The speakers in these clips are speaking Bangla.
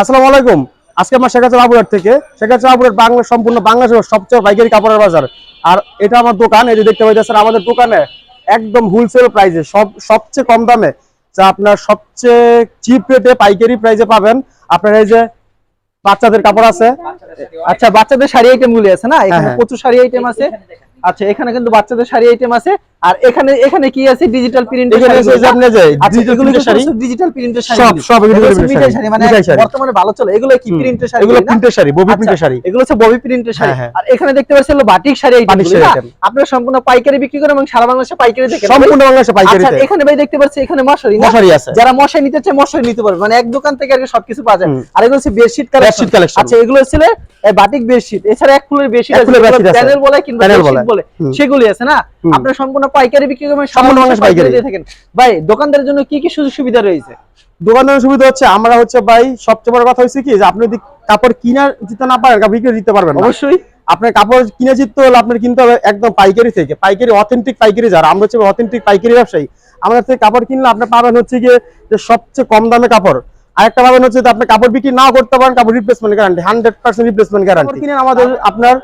আসসালামু আলাইকুম। আজকে আমার শেখাচ্ছে বাবুরাট থেকে। শেখাচ্ছে বাবুরাট বাংলা সম্পূর্ণ বাংলাদেশের সবচেয়ে পাইকারি কাপড়ের বাজার। আর এটা আমার দোকান এই যে দেখতে পাইতেছেন আমাদের দোকানে একদম হোলসেল প্রাইসে সব সবচেয়ে কম দামে যা আপনার সবচেয়ে চিপ রেটে পাইকারি প্রাইসে পাবেন। আপনার এই যে বাচ্চাদের কাপড় আছে। আচ্ছা বাচ্চাদের শাড়ি আইটেম গুলি আছে না? এখানে হ্যাঁ। প্রচুর শাড়ি আইটেম আছে। আচ্ছা এখানে কিন্তু বাচ্চাদের শাড়ি আইটেম আছে। আর এখানে এখানে কি আছে? ডিজিটাল প্রিন্টের এখানে এসে আপনি শাড়ি? ডিজিটাল প্রিন্টের শাড়ি সব- সব মিঠাই শাড়ি, মানে বর্তমানে ভালো চলে। এগুলো কি। প্রিন্টের শাড়ি এগুলো? প্রিন্টের শাড়ি ববি আচ্ছা, প্রিন্টের শাড়ি। এগুলো হচ্ছে ববি প্রিন্টের শাড়ি। হ্যাঁ, হ্যাঁ। আর এখানে দেখতে পাচ্ছেন হলো বাটিক শাড়ি আইটেম। আপনারা সম্পূর্ণ পাইকারি বিক্রি করেন এবং সারা বাংলাদেশে পাইকারি দেখেন সম্পূর্ণ বাংলাদেশে আচ্ছা এখানে ভাই দেখতে পাচ্ছি এখানে মশারি মশারি আছে। যারা মশারি নিতে চায় মশারি নিতে পারবে। মানে এক দোকান থেকে আর সবকিছু পাওয়া যায়। আর এগুলো হচ্ছে বেডশিট কালেকশন আচ্ছা এগুলো হচ্ছে বাটিক বেডশিট এছাড়া এক ফুলের বেডশিট আছে। প্যানেল বলে কিংবা বলে। সেগুলি আছে না। আপনারা সম্পূর্ণ পাইকারি বিক্রি করবেন সম্পূর্ণ বাংলাদেশ পাইকারি। দিয়ে থাকেন। ভাই দোকানদারের জন্য কি কি সুযোগ সুবিধা রয়েছে? দোকানের সুবিধা হচ্ছে আমরা হচ্ছে ভাই সবচেয়ে বড় কথা হচ্ছে কি যে আপনি যদি কাপড় কিনা দিতে না পারেন বিক্রি দিতে পারবেন অবশ্যই। আপনার কাপড় কিনে জিততে হলে আপনার কিনতে হবে একদম পাইকারি থেকে। পাইকারি অথেন্টিক পাইকারি যারা আমরা হচ্ছে অথেন্টিক পাইকারি ব্যবসায়ী। আমাদের থেকে কাপড় কিনলে আপনি পাবেন হচ্ছে গিয়ে যে সবচেয়ে কম দামে কাপড়। আরেকটা পাবেন হচ্ছে যে আপনি কাপড় বিক্রি না করতে পারেন কাপড় replacement guarantee hundred percent replacement guarantee কিনে আমাদের আপনার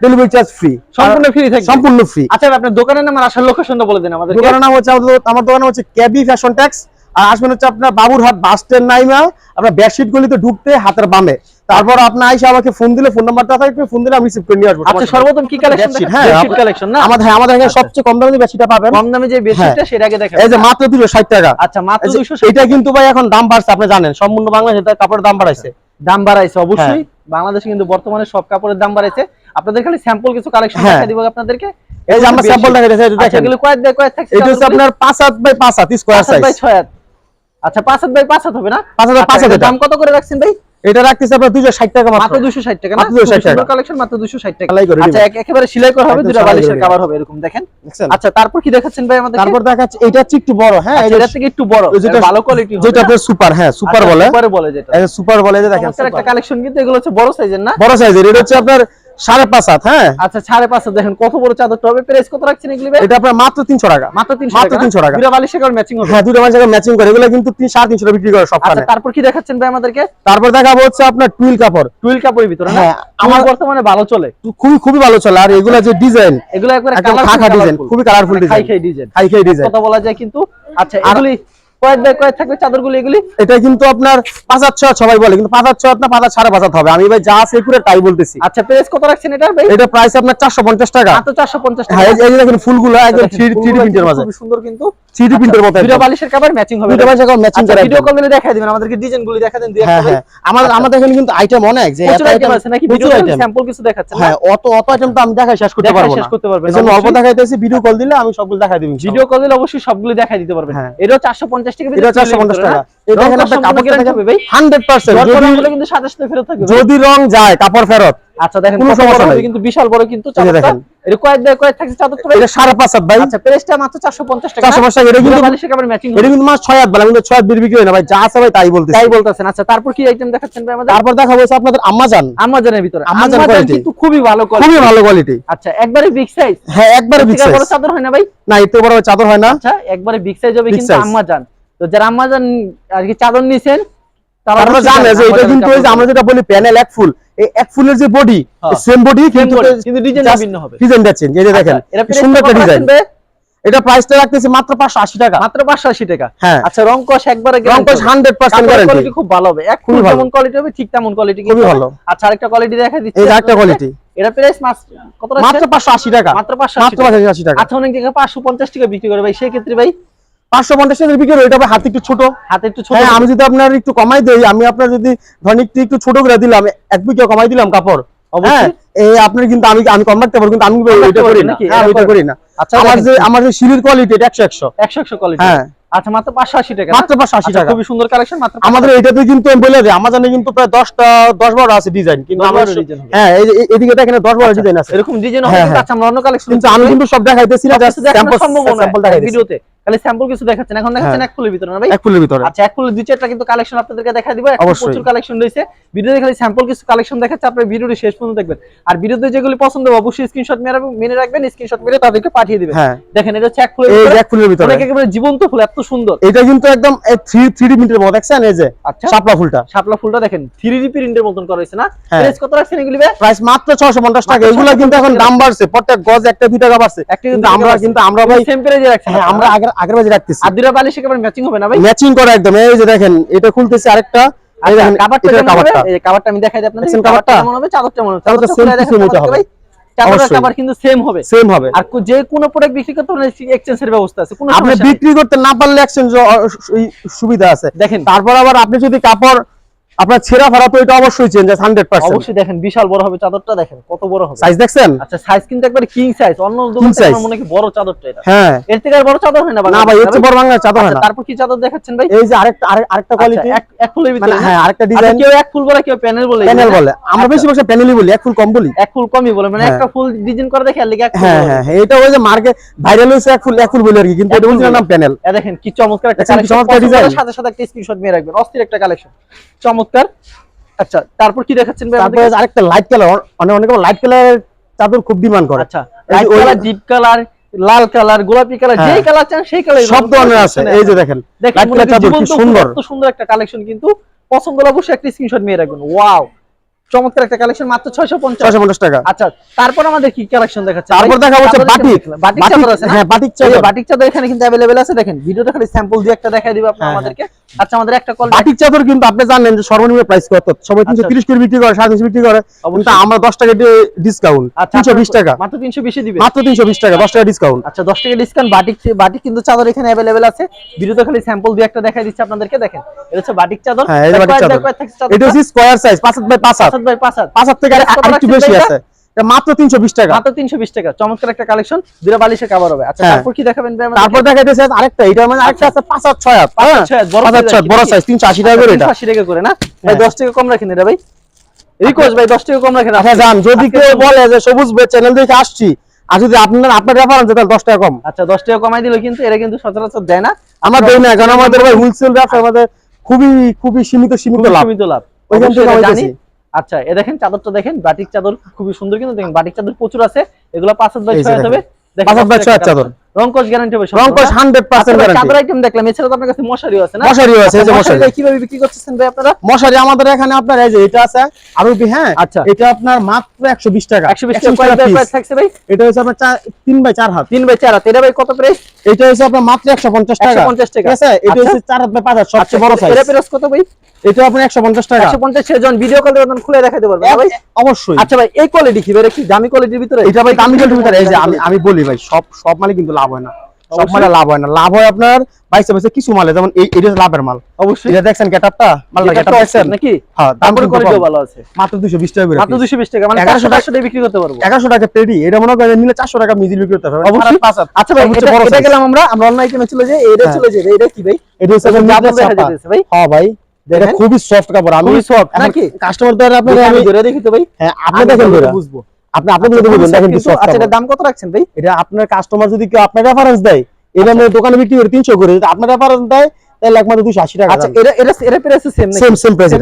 ডেলিভারি চার্জ ফ্রি সম্পূর্ণ ফ্রি থাকবে? সম্পূর্ণ ফ্রি আচ্ছা আপনার দোকানের নাম আর আসার লোকেশনটা বলে দিন আমাদের দোকানের নাম হচ্ছে আমার দোকান হচ্ছে ক্যাবি ফ্যাশন ট্যাক্স আর আসবেন হচ্ছে আপনার বাবুরহাট বাস স্ট্যান্ড নাইমা আপনার বেডশিট গলিতে ঢুকতে হাতের বামে। তারপর আপনি আইসা আমাকে ফোন দিলে ফোন নাম্বারটা থাকবে ফোন দিলে আমি রিসিভ করে নিয়ে আসব। আচ্ছা সর্বপ্রথম কি কালেকশন হ্যাঁ, বেডশিট কালেকশন না? আমাদের হ্যাঁ আমাদের এখানে সবচেয়ে কম দামে বেশিটা পাবেন। কম দামে যে বেডশিটটা সেটা আগে দেখান। এই যে মাত্র দুশো ষাট টাকা। আচ্ছা মাত্র এই 260 এটা কিন্তু ভাই এখন দাম বাড়ছে আপনি জানেন। সম্পূর্ণ বাংলাদেশে কাপড়ের দাম বাড়াইছে। দাম বাড়াইছে অবশ্যই। হ্যাঁ। বাংলাদেশে কিন্তু বর্তমানে সব কাপড়ের দাম বাড়াইছে। আপনাদের খালি স্যাম্পল কিছু কালেকশন হ্যাঁ। দেখা দিব আপনাদেরকে। এই যে আমরা স্যাম্পল দেখা আচ্ছা দেখেন। এগুলো কয়েক দেয় কয়েক থাকছে এটা হচ্ছে আপনার পাঁচ হাত বাই পাঁচ হাত স্কোয়ার পাঁচ হাত বাই সাইজ ছয় হাত। আচ্ছা পাঁচ হাত বাই পাঁচ হাত হবে না? পাঁচ হাত বাই আচ্ছা, হাত দাম কত করে রাখছেন ভাই? এটা রাখতেছে আপনার দুশো ষাট টাকা মাত্র। মাত্র দুশো ষাট টাকা না? মাত্র 260 টাকা। কালেকশন মাত্র দুশো ষাট টাকা। আচ্ছা এক- একেবারে সেলাই করা হবে দুটা বালিশের। কাভার হবে এরকম দেখেন। আচ্ছা তারপর কি দেখাচ্ছেন ভাই আমাদের তারপর দেখাচ্ছে এটা হচ্ছে একটু বড় হ্যাঁ আচ্ছা, এটা থেকে একটু বড় যেটা ভালো কোয়ালিটি হবে যেটা আপনার সুপার হ্যাঁ সুপার বলে। সুপার বলে যেটা। সুপার বলে যে দেখেন একটা কালেকশন কিন্তু এগুলো হচ্ছে বড় সাইজের না? বড় সাইজের এটা হচ্ছে আপনার সাড়ে পাঁচ হাত হ্যাঁ? আচ্ছা সাড়ে পাঁচ হাত দেখেন কত বড় চাদরটা হবে। প্রাইস কত রাখছেন এগুলি এটা আপনার মাত্র তিনশো টাকা। মাত্র তিনশো মাত্র টাকা 300 টাকা। দুটা বালিশের কারণ ম্যাচিং হবে। হ্যাঁ দুটো মাঝে ম্যাচিং করে। এগুলো কিন্তু তিন সাড়ে তিনশো বিক্রি করে সবখানে। আচ্ছা তারপর কি দেখাচ্ছেন ভাই আমাদেরকে? তারপর দেখাবো হচ্ছে আপনার টুইল কাপড়। টুইল কাপড়ের ভিতরে হ্যাঁ, আমার বর্তমানে ভালো চলে। খুবই খুবই ভালো চলে। আর এগুলো যে ডিজাইন এগুলো একবারে কালারফুল ডিজাইন খুবই কালারফুল ডিজাইন। খাই ডিজাইন। হাই খাই ডিজাইন। কথা বলা যায় কিন্তু। আচ্ছা এগুলি কয়েক বাই কয়েক থাকবে চাদরগুলি এগুলি। এটা কিন্তু আপনার পাঁচ ছয় সবাই বলে কিন্তু পাঁচ হাত ছয় না পাঁচ সাড়ে হবে। আমি ভাই যা আছে পুরো তাই বলতেছি। আচ্ছা প্রাইস কত রাখছেন এটা ভাই? এটা প্রাইস আপনার চারশো পঞ্চাশ টাকা। তো চারশো পঞ্চাশ টাকা। এই যে- এই দেখেন ফুলগুলো একদম থ্রি থ্রি প্রিন্টের মাঝে। সুন্দর কিন্তু। থ্রি প্রিন্টের মতো ভিডিও বালিশের কাভার ম্যাচিং হবে। দুটো মাঝে ম্যাচিং আচ্ছা ভিডিও একদম। কল দিলে দেখাই দিবেন আমাদেরকে ডিজাইন গুলি দেখা দেন দুই হ্যাঁ একটা ভাই। হ্যাঁ আমাদের আমাদের এখানে কিন্তু আইটেম অনেক যে এত আইটেম আছে নাকি? ভিডিও আইটেম স্যাম্পল কিছু দেখাচ্ছেন হ্যাঁ অত অত আইটেম তো আমি দেখাই শেষ করতে দেখায় পারব শেষ করতে পারবেন এই অল্প দেখাইতেছি ভিডিও কল দিলে আমি সবগুলো দেখাই দিবি ভিডিও কল দিলে অবশ্যই সবগুলো দেখাই দিতে পারবেন। টাকা এটা আপনার কাপড় ভাই। যদি কিন্তু সাথে ফেরত থাকবে। যদি রং যায় কাপড় ফেরত। আচ্ছা দেখেন কোনো সমস্যা নাই। কিন্তু বিশাল বড় কিন্তু চাদরটা। দেখেন। এটা কয়েক দেয় কয়েক থাকছে এটা ভাই। আচ্ছা প্রাইসটা মাত্র 450 টাকা। 450 টাকা, এটা কিন্তু- বালিশের কাপড় ম্যাচিং এটা কিন্তু মাস ছয় হাত বেলা কিন্তু ছয় হাত বিক্রি হয় না ভাই। যা আছে ভাই তাই বলতেছি। তাই বলতেছেন। আচ্ছা তারপর কি আইটেম দেখাচ্ছেন ভাই আমাদের? তারপর দেখা হয়েছে আপনাদের আম্মাজান ভিতরে। কিন্তু খুবই ভালো কোয়ালিটি খুবই ভালো কোয়ালিটি আচ্ছা একবারে বিগ সাইজ হ্যাঁ একবারে বিগ বড় চাদর হয় না ভাই? না থেকে বড় চাদর হয় না। আচ্ছা একবারে বিগ সাইজ হবে কিন্তু। আমাজন তো যারা আমাজন আর কি চাদর নিছেন তারা জানে যে এটা কিন্তু ওই যে আমরা যেটা বলি প্যানেল এক ফুল এই এক ফুলের যে বডি। সেম বডি কিন্তু কিন্তু ডিজাইন ভিন্ন হবে। ডিজাইনটা চেঞ্জ এই যে দেখেন আচ্ছা, সুন্দর একটা ডিজাইন এটা প্রাইসটা রাখতেছি মাত্র 580 টাকা। মাত্র 580 টাকা। হ্যাঁ। আচ্ছা রং কষ একবারে রং guarantee কস 100% গ্যারান্টি quality খুব ভালো হবে। এক ফুল যেমন কোয়ালিটি হবে ঠিক তেমন কোয়ালিটি খুবই ভালো। আচ্ছা আরেকটা কোয়ালিটি দেখা দিচ্ছি। এই আরেকটা আপনাদেরকে। এটা প্রাইস কত রাখছেন? মাত্র 580 টাকা। মাত্র 580 মাত্র 580 টাকা। আচ্ছা অনেক জায়গায় 550 টাকা বিক্রি করে ভাই। সেই ক্ষেত্রে ভাই 550 টাকা বিক্রি হাতে একটু ছোট। হাতে একটু ছোট হ্যাঁ আমি যদি আপনার একটু কমাই দেই আমি আপনার যদি ধরেন একটু একটু ছোট করে দিলাম এক কমাই দিলাম কাপড় হ্যাঁ আপনার কিন্তু আমি আমি কম রাখতে পারব কিন্তু আমি কম করি না। নাকি? হ্যাঁ আমি এটা এরকম? করি না। আচ্ছা, আমার যে আমার যে সিলির কোয়ালিটি এটা 100 100 100 100 কোয়ালিটি হ্যাঁ। আচ্ছা মাত্র 580 টাকা মাত্র 580 আচ্ছা, টাকা। খুবই সুন্দর কালেকশন মাত্র আমাদের এটাতে কিন্তু আমি বলে দিই আমাজনে কিন্তু প্রায় 10টা 10 12 আছে ডিজাইন কিন্তু আমার 12 design হবে। হ্যাঁ এই এদিকে দেখেন 10 12 ডিজাইন আছে। এরকম ডিজাইন হবে। আচ্ছা আমরা অন্য কালেকশন কিন্তু আমি কিন্তু সব দেখাইতেছি না জাস্ট দেখানো স্যাম্পল সম্ভব না ভিডিওতে। খালি স্যাম্পল কিছু দেখাচ্ছেন। এখন দেখাচ্ছেন এক ফুলের ভিতরে না ভাই? এক ফুলের ভিতরে। আচ্ছা এক ফুলের দুই চারটা কিন্তু কালেকশন আপনাদেরকে দেখা দিব। প্রচুর কালেকশন রয়েছে। ভিডিওতে খালি স্যাম্পল কিছু কালেকশন দেখাচ্ছে আপনার ভিডিওটি শেষ পর্যন্ত দেখবেন। আর ভিডিওতে যেগুলি পছন্দ হবে অবশ্যই স্ক্রিনশট মেরে মেনে রাখবেন স্ক্রিনশট মেরে তাদেরকে পাঠিয়ে দিবেন। হ্যাঁ। দেখেন এটা হচ্ছে এক ফুলের এই এক ফুলের ভিতরে। অনেক একেবারে জীবন্ত ফুল এত সুন্দর। এটা কিন্তু একদম থ্রি থ্রি ডি প্রিন্টের মতো দেখছেন? এই যে আচ্ছা। শাপলা ফুলটা। শাপলা ফুলটা দেখেন থ্রি ডি প্রিন্টের মতন করা হয়েছে না? হ্যাঁ। প্রাইস কত রাখছেন এগুলি ভাই? প্রাইস মাত্র ছশো পঞ্চাশ টাকা। মাত্র এগুলা কিন্তু এখন দাম বাড়ছে। প্রত্যেক গজ একটা দুই টাকা বাড়ছে। একটা কিন্তু আমরা কিন্তু আমরা ভাই সেম প্রাইজে রাখছেন। হ্যাঁ আমরা আগের আগের বাজে রাখতেছি। আর দুটা বালিশ একেবারে ম্যাচিং হবে না ভাই? ম্যাচিং করা একদম। এই যে দেখেন এটা খুলতেছে আরেকটা। কাভারটা আমি দেখাই দিই আপনাদের। কাভারটা মনে হবে? চাদরটা মনে হবে চাদরটা এটা আমাদেরকে হবে। চাদরের কিন্তু সেম হবে। সেম হবে। আর কো- যে কোনো প্রোডাক্ট বিক্রি করতে হলে এক্সচেঞ্জের ব্যবস্থা আছে কোনো আপনি বিক্রি করতে না পারলে এক্সচেঞ্জ সুবিধা আছে। দেখেন। তারপর আবার আপনি যদি কাপড় আপনার ছেঁড়া ফাড়া তো এটা অবশ্যই চেঞ্জ আছে হান্ড্রেড পার্সেন্ট অবশ্যই দেখেন বিশাল বড় হবে চাদরটা দেখেন কত বড় হবে। সাইজ দেখছেন? আচ্ছা সাইজ কিন্তু একবারে কিং সাইজ অন্য দোকান থেকে আমার মনে কি বড় চাদরটা এটা। হ্যাঁ। এর থেকে আর বড় চাদর হয় না না ভাই এর চেয়ে বড় বাংলা চাদর হয় আচ্ছা, না। তারপর কি চাদর দেখাচ্ছেন ভাই? এই যে আরেকটা আরেক- আরেকটা আচ্ছা, কোয়ালিটি এক ফুলের ভিতরে মানে হ্যাঁ আরেকটা আচ্ছা, ডিজাইন কেউ এক ফুল বলে কেউ প্যানেল বলে প্যানেল বলে। আমরা আচ্ছা। বেশি প্যানেলই বলি এক ফুল কম বলি। এক ফুল কমই বলে মানে হ্যাঁ। একটা ফুল ডিজাইন করে দেখে আর লিখে এক ফুল হ্যাঁ হ্যাঁ হ্যাঁ, এটা ওই যে মার্কেট ভাইরাল হয়েছে এক ফুল এক ফুল বলি আর কি কিন্তু এটা বলছিলাম নাম প্যানেল এ দেখেন কি চমৎকার একটা কালেকশন? সাথে সাথে একটা স্ক্রিনশট নিয়ে রাখবেন অস্থির একটা কালেকশন চমৎকার। আচ্ছা তারপর কি দেখাচ্ছেন ভাই তারপরে আরেকটা লাইট কালার অনেক অনেক লাইট কালার চাদর খুব ডিমান্ড করে। আচ্ছা লাইট ওই- কালার ডিপ কালার লাল কালার গোলাপি কালার যে যেই কালার চান সেই কালার সব ধরনের আছে। এই যে দেখেন লাইট কালার চাদর কি সুন্দর। সুন্দর একটা কালেকশন কিন্তু পছন্দ হলে অবশ্যই একটা স্ক্রিনশট নিয়ে রাখবেন। ওয়াও চমৎকার একটা কালেকশন মাত্র 650 ছয়শো পঞ্চাশ টাকা আচ্ছা তারপর আমাদের কি কালেকশন দেখাচ্ছে তারপর ভাই? দেখা হচ্ছে চাদর বাটিক দেখলাম। বাটিক চাদর আছে না? হ্যাঁ বাটিক এই যে চাদর বাটিক চাদর এখানে কিন্তু অ্যাভেলেবেল আছে দেখেন ভিডিওটা খালি স্যাম্পল দিয়ে একটা দেখাই দিব আপনারা হ্যাঁ, আমাদেরকে আচ্ছা আমাদের একটা কল বাটিক চাদর কিন্তু আপনি জানেন যে সর্বনিম্ন প্রাইস কত সবাই তিনশো তিরিশ করে বিক্রি করে সাড়ে তিনশো বিক্রি করে কিন্তু অবশ্যই। আমরা দশ টাকা ডিসকাউন্ট আচ্ছা তিনশো বিশ টাকা মাত্র 320 দিবে মাত্র তিনশো বিশ টাকা দশ টাকা ডিসকাউন্ট আচ্ছা 10 টাকা ডিসকাউন্ট বাটিক বাটিক কিন্তু চাদর এখানে अवेलेबल আছে ভিডিওতে খালি স্যাম্পল দিয়ে একটা দেখাই দিচ্ছি আপনাদেরকে দেখেন এটা হচ্ছে বাটিক চাদর হ্যাঁ এই যে বাটিক চাদর এটা এটা হচ্ছে স্কোয়ার সাইজ পাঁচ হাত বাই পাঁচ হাত বাই পাঁচ হাত। পাঁচ হাত থেকে আরেকটু বেশি আছে। মাত্র তিনশো বিশ টাকা। মাত্র 320 টাকা। চমৎকার একটা কালেকশন দুটো বালিশে কভার হবে। আচ্ছা হ্যাঁ। তারপর কি দেখাবেন ভাই তারপর আরেকটা এটা মানে আরেকটা আছে হাত হ্যাঁ? বড় পাঁচ হাত size ছয় আর কি, বড় সাইজ তিনশো আশি টাকা করে এটা। 380 টাকা করে না? ভাই হ্যাঁ। 10 টাকা কম রাখেন এটা ভাই। রিকোয়েস্ট ভাই 10 টাকা কম রাখেন আচ্ছা যান যদি কেউ বলে যে সবুজ চ্যানেল দেখে আসছি আর যদি আপনার আপনার রেফারেন্স তাহলে দশ টাকা কম। আচ্ছা 10 টাকা কমাই দিল কিন্তু এরা কিন্তু সচরাচর দেয় না। আমরা দেই না কারণ আমাদের ভাই হোলসেল ব্যবসা আমাদের খুবই খুবই সীমিত সীমিত লাভ। সীমিত লাভ। ওইখান থেকে জানি। আচ্ছা এ দেখেন চাদরটা দেখেন বাটিক চাদর খুবই সুন্দর কিন্তু দেখেন বাটিক চাদর প্রচুর আছে এগুলো পাঁচ হাজার বাই ছয় হবে। দেখেন, পাঁচ হাজার বাই ছয় চাদর। রংকশ গ্যারান্টি হবে রং কোশ হান্ড্রেড পার্সেন্ট চাদর আইটেম দেখলাম এছাড়া তো আপনার কাছে মশারিও আছে না? মশারিও আছে এই যে আচ্ছা, মশারি। কীভাবে বিক্রি করতেছেন ভাই আপনারা? মশারি আমাদের এখানে আপনার এই যে এটা আছে আরও হ্যাঁ? আচ্ছা। এটা আপনার মাত্র একশো বিশ টাকা। 120 120 টাকা প্রাইস থাকছে ভাই? এটা হচ্ছে আপনার চার- তিন বাই চার হাত। তিন বাই চার হাত। এটা ভাই কত প্রাইস এটা হচ্ছে আপনার মাত্র একশো পঞ্চাশ টাকা। 150 টাকা। আছে? এটা আচ্ছা। হচ্ছে চার হাত বাই পাঁচ হাত সবচেয়ে বড় সাইজ এটা প্রাইস কত ভাই? এটা আপনার একশো পঞ্চাশ টাকা। 150 সে জন ভিডিও কল খুলে দেখাতে পারবেন ভাই? অবশ্যই। আচ্ছা ভাই এই কোয়ালিটি কি? ভাই কি দামি কোয়ালিটির ভিতরে? এটা ভাই দামি কোয়ালিটির ভিতরে। এই যে আমি আমি বলি ভাই সব সব মানে কিন্তু লাভ হয় না। সব। মালে লাভ হয় না। লাভ হয় আপনার বাইশে বাইশে কিছু মালে যেমন এই এটা লাভের মাল। অবশ্যই। এটা দেখছেন গেটআপটা মালটা গেটআপ দেখছেন? নাকি? হ্যাঁ দাম কিন্তু ভালো আছে। মাত্র দুশো বিশ টাকা করে মাত্র 220 টাকা মানে 1100 400 টাকা বিক্রি করতে পারব। এগারোশো টাকা পেডি। এটা মনে করেন নিলে চারশো টাকা মিজিল বিক্রি করতে হবে। অবশ্যই। আচ্ছা ভাই এটা বড় এটা গেলাম আমরা? আমরা অন্য আইটেমে চলে যাই। এটা হ্যাঁ। চলে যাই। এটা কি ভাই? এটা হচ্ছে মিডলেস দেখা যাচ্ছে ভাই। হ্যাঁ ভাই এটা। খুবই সফট কাপড়। আমি এখন নাকি? কাস্টমার আপনার দেখি আমি ধরে দেখি তো ভাই। হ্যাঁ আপনি দেখেন ধরে। বুঝব। আপনি আপনি আচ্ছা, দেখেন কি আচ্ছা কাপড়। দাম কত রাখছেন ভাই? এটা আপনার কাস্টমার যদি কেউ আপনার রেফারেন্স দেয় এটা দোকানে বিক্রি করি তিনশো করে যদি আপনার রেফারেন্স দেয় তাহলে একমাত্র দুশো আশি টাকা আচ্ছা এটা এটা এটা প্রাইস সেম নাকি? সেম সেম প্রাইস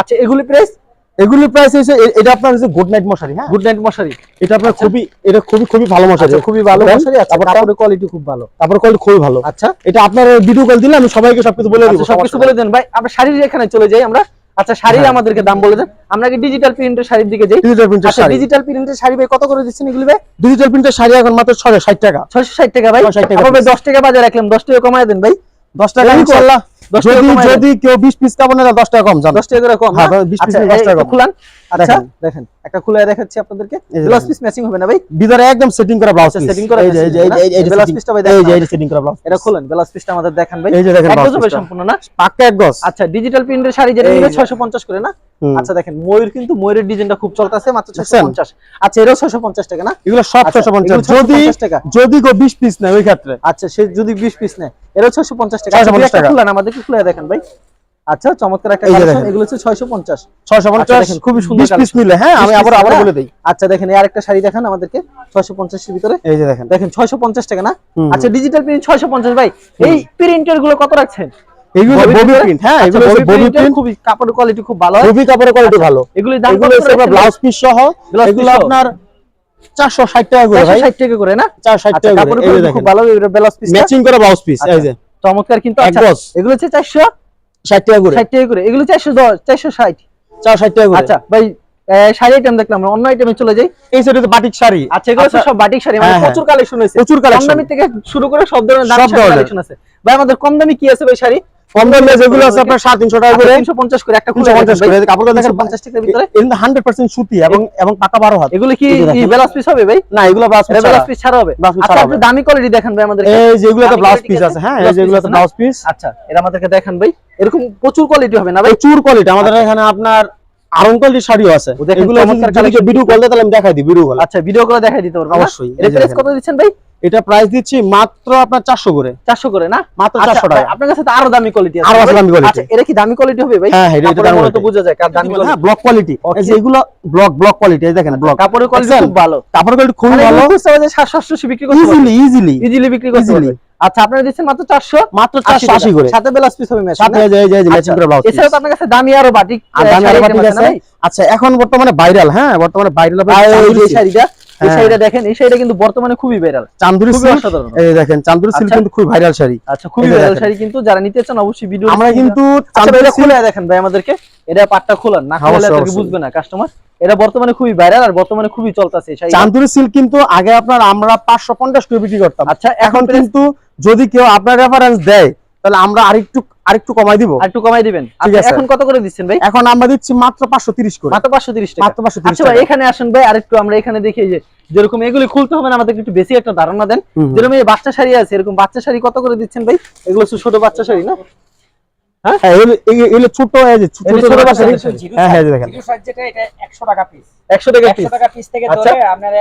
আচ্ছা এগুলি প্রাইস এগুলি প্রাইস হচ্ছে এটা আপনার হচ্ছে গুড নাইট মশারি হ্যাঁ? গুড নাইট মশারি। এটা আপনার খুবই এটা খুবই খুবই ভালো মশারি। আচ্ছা খুবই ভালো মশারি। আচ্ছা তারপর কাপড়ের কোয়ালিটি খুব ভালো। তারপর কোয়ালিটি খুবই ভালো। আচ্ছা। এটা আপনার ভিডিও কল দিলে আমি সবাইকে সবকিছু বলে দিব। আচ্ছা সবকিছু বলে দেন। ভাই আমরা শাড়ির এখানে চলে যাই আমরা আচ্ছা শাড়ির হ্যাঁ। আমাদেরকে দাম বলে দেন। আমরা কি ডিজিটাল প্রিন্টের শাড়ির দিকে যাই? ডিজিটাল প্রিন্টের আচ্ছা শাড়ি। ডিজিটাল প্রিন্টের শাড়ি ভাই কত করে দিচ্ছেন এগুলি ভাই? ডিজিটাল প্রিন্টের শাড়ি এখন মাত্র ছশো ষাট টাকা। 660 টাকা ভাই? 660 টাকা ভাই piece। 10 টাকা বাজার রাখলাম 10 টাকা কমায় দেন ভাই। দশ টাকা ইনশাআল্লাহ. 10 যদি যদি কেউ বিশ পিস কাপড় নেয় দশ টাকা কম জানো। 10 টাকা করে কম হ্যাঁ, 20 পিস 10 টাকা কম। খুলান। দেখেন। দেখেন একটা খুলে দেখাচ্ছি আপনাদেরকে। ব্লাউজ পিস ম্যাচিং হবে না ভাই? ভিতরে একদম সেটিং করা ব্লাউজ আচ্ছা, করা এই যে এই যে এই যে- এই যে আছে, ব্লাউজ পিসটা ভাই এই যে এই সেটিং করা ব্লাউজ এটা খুলেন ব্লাউজ পিসটা আমাদের দেখান ভাই। এই যে দেখেন ব্লাউজ পিসটা। সম্পূর্ণ না? পাক্কা এক গজ। আচ্ছা ডিজিটাল প্রিন্টের শাড়ি যেটা নিলে 650 করে না? আচ্ছা দেখেন ময়ূর কিন্তু ময়ূরের ডিজাইনটা খুব চলতেছে মাত্র দেখছেন? 650 আচ্ছা এটাও 650 টাকা না? এগুলো সব আচ্ছা, ছশো পঞ্চাশ। যদি 650 টাকা। যদি কেউ বিশ পিস নেয় ওই ক্ষেত্রে। আচ্ছা সে যদি 20 পিস নেয় এটাও 650 টাকা। 650 আচ্ছা, দুই একটা টাকা। খুলেন আমাদেরকে খুলে দেখেন ভাই। আচ্ছা চমৎকার একটা কালেকশন এগুলো হচ্ছে 650 ছয়শো আচ্ছা, খুবই সুন্দর পিস হ্যাঁ আমি আবার আবার বলে দিই। আচ্ছা দেখেন এই আরেকটা শাড়ি দেখান আমাদেরকে 650 এর ভিতরে। এই যে দেখেন। দেখেন 650 টাকা না? আচ্ছা ডিজিটাল প্রিন্ট 650 ভাই। এই প্রিন্টেরগুলো কত রাখছেন? ববি প্রিন্ট হ্যাঁ আচ্ছা এগুলো প্রিন্ট খুবই কাপড়ের কোয়ালিটি খুব ভালো হয়। খুবই কাপড়ের কোয়ালিটি ভালো। এগুলির দাম এগুলো কত রাখছেন? ব্লাউজ পিস সহ এগুলো আপনার চারশো ষাট টাকা করে ভাই। 460 টাকা করে না? চারশো ষাট আচ্ছা টাকা করে খুব ভালো ব্লাউজ পিস ম্যাচিং করে ব্লাউজ পিস এই যে। চমৎকার কিন্তু আচ্ছা এগুলো হচ্ছে 400 ষাট টাকা করে। 60 টাকা করে। এগুলো 410 460 চার ষাট টাকা করে। আচ্ছা ভাই শাড়ি আইটেম দেখলাম অন্য আইটেমে চলে যাই। এই সেটা তো বাটিক শাড়ি। আচ্ছা এগুলো সব বাটিক শাড়ি মানে হ্যাঁ, হ্যাঁ। প্রচুর কালেকশন হয়েছে। প্রচুর কালেকশন দামি থেকে শুরু করে সব ধরনের দামি সব শাড়ি ধরনের। কালেকশন আছে। ভাই আমাদের কম দামি কি আছে ভাই শাড়ি? কম দামে যেগুলো আছে আপনার সাড়ে তিনশো টাকা করে। তিনশো পঞ্চাশ করে একটা খুলে তিনশো পঞ্চাশ দেখেন করে। কাপড়টা দেখেন 350 টাকার ভিতরে। হান্ড্রেড পার্সেন্ট সুতি এবং এবং পাকা হাত। এগুলো কি ব্লাউজ পিস হবে ভাই? না এগুলো ব্লাউজ এটা ব্লাউজ পিস ছাড়া হবে। Blouse আচ্ছা আপনি দামি কোয়ালিটি দেখেন ভাই আমাদের এই দামি ব্লাউজ পিস আছে? হ্যাঁ এই না? ব্লাউজ পিস আচ্ছা এটা আমাদেরকে দেখান ভাই। এরকম প্রচুর কোয়ালিটি হবে না ভাই? প্রচুর কোয়ালিটি আমাদের এখানে আপনার আরং কোয়ালিটির শাড়িও আছে। এগুলো। ভিডিও কল তাহলে আমি দেখাই দিই ভিডিও কল আচ্ছা ভিডিও করে দেখাই দিতে পারব অবশ্যই, প্রাইস কত দিচ্ছেন ভাই? এটা প্রাইস দিচ্ছি মাত্র আপনার চারশো করে। 400 করে না? মাত্র আচ্ছা, 400 টাকা। আপনার কাছে তো আরও দামি কোয়ালিটি আছে। আরও দামি quality। আচ্ছা এটা কি দামি কোয়ালিটি হবে ভাই? হ্যাঁ, হ্যাঁ, এটা দামি তো বোঝা যায় কার দামি হ্যাঁ কোয়ালিটি ব্লক কোয়ালিটি এই যে এগুলো ব্লক ব্লক কোয়ালিটি এই দেখেন ব্লক কাপড়ের কোয়ালিটি খুব ভালো। কাপড় কোয়ালিটি মানে ভালো। এগুলো খুচরা বাজারে 700 বিক্রি করতে ইজিলি ইজিলি ইজিলি বিক্রি করতে। পারবে আচ্ছা আপনারা দিচ্ছেন মাত্র 400 মাত্র চারশো আশি করে। সাথে পিস হবে ম্যাচ সাথে ম্যাচিং করে ব্লাউজ এছাড়া তো আপনার কাছে দামি আরও বাটিক দামি আরও আছে? আচ্ছা এখন বর্তমানে ভাইরাল হ্যাঁ? বর্তমানে ভাইরাল এই শাড়িটা এই হ্যাঁ। শাড়িটা দেখেন এই শাড়িটা কিন্তু বর্তমানে খুবই ভাইরাল চান্দুরি সিল্ক এই দেখেন চান্দুরি সিল্ক আচ্ছা। কিন্তু খুব ভাইরাল শাড়ি। আচ্ছা খুবই ভাইরাল শাড়ি কিন্তু যারা নিতে চান অবশ্যই ভিডিও আমরা কিন্তু আচ্ছা চান্দুরি খুলে দেখেন ভাই আমাদেরকে। এটা পাটটা খোলান না খুলে তাকে বুঝবে না কাস্টমার এটা বর্তমানে খুবই ভাইরাল আর বর্তমানে খুবই চলতেছে শাড়ি চান্দুরি সিল্ক কিন্তু আগে আপনার আমরা পাঁচশো পঞ্চাশ করে বিক্রি করতাম। আচ্ছা এখন কিন্তু যদি কেউ আপনার রেফারেন্স দেয় তাহলে আমরা আরেকটু আরেকটু কমাই দিব। আর একটু কমাই দিবেন? আচ্ছা এখন কত করে দিচ্ছেন ভাই? এখন আমরা দিচ্ছি মাত্র পাঁচশো তিরিশ করে। মাত্র 530 টাকা। মাত্র 530 আচ্ছা ভাই এখানে আসেন ভাই আরেকটু আমরা এখানে দেখি যে যেরকম এগুলি খুলতে হবে না আমাদেরকে একটু বেশি একটা ধারণা দেন। যেরকম এই বাচ্চা শাড়ি আছে এরকম বাচ্চা শাড়ি কত করে দিচ্ছেন ভাই? এগুলো ছোট বাচ্চা শাড়ি না হ্যাঁ এগুলো এগুলো- এগুলো ছোট ছোট এগুলো ছোট ছোট। হ্যাঁ হ্যাঁ দেখেন। এটা 100 টাকা পিস 100 টাকা 100 পিস টাকা পিস থেকে আচ্ছা। আপনার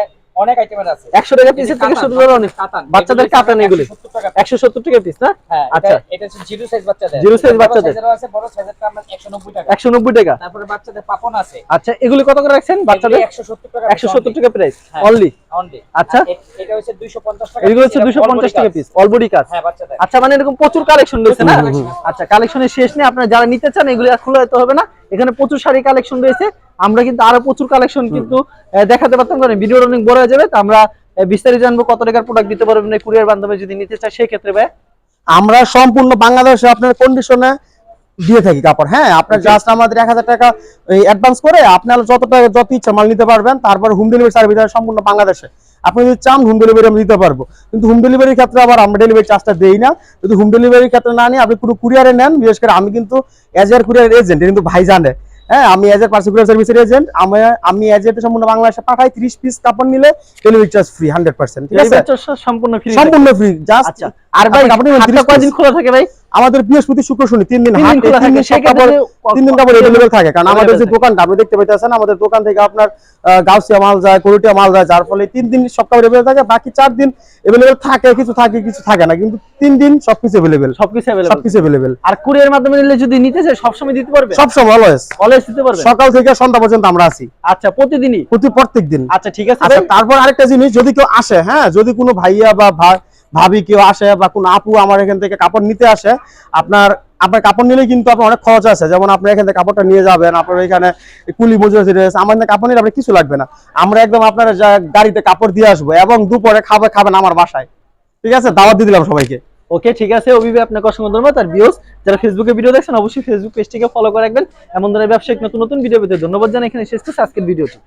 অনেক আছে। 100 টাকা পিসের থেকে শুরু করে অনেক। বাচ্চাদের কাতান এগুলি। 170 টাকা piece। 170 টাকা পিস না? হ্যাঁ আচ্ছা। এটা হচ্ছে জিরো সাইজ বাচ্চাদের। জিরো বড় বাচ্চাদের। আছে বড় সাইজেরটা আমরা 190 টাকা। 190 টাকা। তারপরে বাচ্চাদের পাপন আছে। আচ্ছা এগুলি কত করে রাখছেন বাচ্চাদের? 170 টাকা 170 টাকা প্রাইস। অনলি অনলি আচ্ছা। এটা হচ্ছে 250 টাকা এগুলো হচ্ছে piece, এটা 250 টাকা পিস অল বডি কাজ। হ্যাঁ বাচ্চাদের। আচ্ছা মানে এরকম প্রচুর কালেকশন রয়েছে না? আচ্ছা কালেকশনের শেষ নেই। আপনারা যারা নিতে চান এগুলি আর খোলা যেতে হবে না। এখানে প্রচুর শাড়ি কালেকশন রয়েছে। আমরা কিন্তু আরও প্রচুর কালেকশন কিন্তু দেখাতে পারতাম। কারণ ভিডিওটা অনেক বড় হয়ে যাবে তো আমরা বিস্তারিত জানব কত টাকার প্রোডাক্ট দিতে পারবেন কুরিয়ার মাধ্যমে যদি নিতে চায় সেই ক্ষেত্রে ভাই। আমরা সম্পূর্ণ বাংলাদেশে আপনার কন্ডিশনে দিয়ে থাকি কাপড়। হ্যাঁ আপনার জাস্ট আমাদের এক হাজার টাকা অ্যাডভান্স করে আপনার যত টাকা যত ইচ্ছা মাল নিতে পারবেন তারপর হোম ডেলিভারি সার্ভিস সম্পূর্ণ বাংলাদেশে। আপনি যদি চান হোম ডেলিভারি আমি দিতে পারব। কিন্তু হোম ডেলিভারির ক্ষেত্রে আবার আমরা ডেলিভারি চার্জটা দেই না। যদি হোম ডেলিভারির ক্ষেত্রে না নিয়ে আপনি পুরো কুরিয়ারে নেন। বিশেষ করে আমি কিন্তু এজ এর কুরিয়ার এজেন্ট কিন্তু ভাই জানে হ্যাঁ আমি এজ এর পার্সিকুলার সার্ভিসের এজেন্ট আমি আমি এজ এর সম্পূর্ণ বাংলাদেশে পাঠাই ত্রিশ পিস কাপড় নিলে delivery charge free hundred percent ঠিক আছে? সম্পূর্ণ ফ্রি সম্পূর্ণ ফ্রি জাস্ট আচ্ছা। আর ভাই আপনি- 30 কয়দিন খোলা থাকে ভাই? আমাদের বৃহস্পতি শুক্র শনি তিন দিন তিন দিন কাপড় এভেলেবেল থাকে। কারণ আমাদের যে দোকানটা আপনি দেখতে পাইতেছেন আমাদের দোকান থেকে আপনার গাউসিয়া মাল যায় কোরিটিয়া মাল যায় যার ফলে তিন দিন সব কাপড় এভেলেবেল থাকে বাকি চার দিন এভেলেবেল থাকে কিছু থাকে কিছু থাকে না। কিন্তু তিন দিন সবকিছু এভেলেবেল সবকিছু সবকিছু এভেলেবেল আর কুরিয়ার মাধ্যমে নিলে যদি নিতে চায় সবসময় দিতে পারবে? সবসময় অলওয়েজ অলওয়েজ দিতে পারবে? সকাল থেকে সন্ধ্যা পর্যন্ত আমরা আছি। আচ্ছা প্রতিদিনই? প্রতি প্রত্যেক দিন আচ্ছা ঠিক আছে আচ্ছা তারপর আরেকটা জিনিস যদি কেউ আসে হ্যাঁ যদি কোনো ভাইয়া বা ভা- ভাবি কেউ আসে বা কোনো আপু আমার এখান থেকে কাপড় নিতে আসে, আপনার আপনার কাপড় নিলে কিন্তু আপনার অনেক খরচ আছে। যেমন আপনি এখান থেকে কাপড়টা নিয়ে যাবেন, আপনার এখানে কুলি মজুরি রয়েছে আমার কাপড় নিলে আপনার কিছু লাগবে না। আমরা একদম আপনার গাড়িতে কাপড় দিয়ে আসব এবং দুপুরে খাবার খাবেন আমার বাসায়। ঠিক আছে? দাওয়াত দিয়ে দিলাম সবাইকে। ওকে, ঠিক আছে। অভিভাবক, আপনাকে অসংখ্য ধন্যবাদ। আর ভিউস যারা ফেসবুকে ভিডিও দেখছেন, অবশ্যই ফেসবুক পেজটিকে ফলো করে রাখবেন। এমন ধরনের ব্যবসায়িক নতুন নতুন ভিডিও পেতে ধন্যবাদ জানাই। এখানে শেষ করছি আজকের ভিডিওটি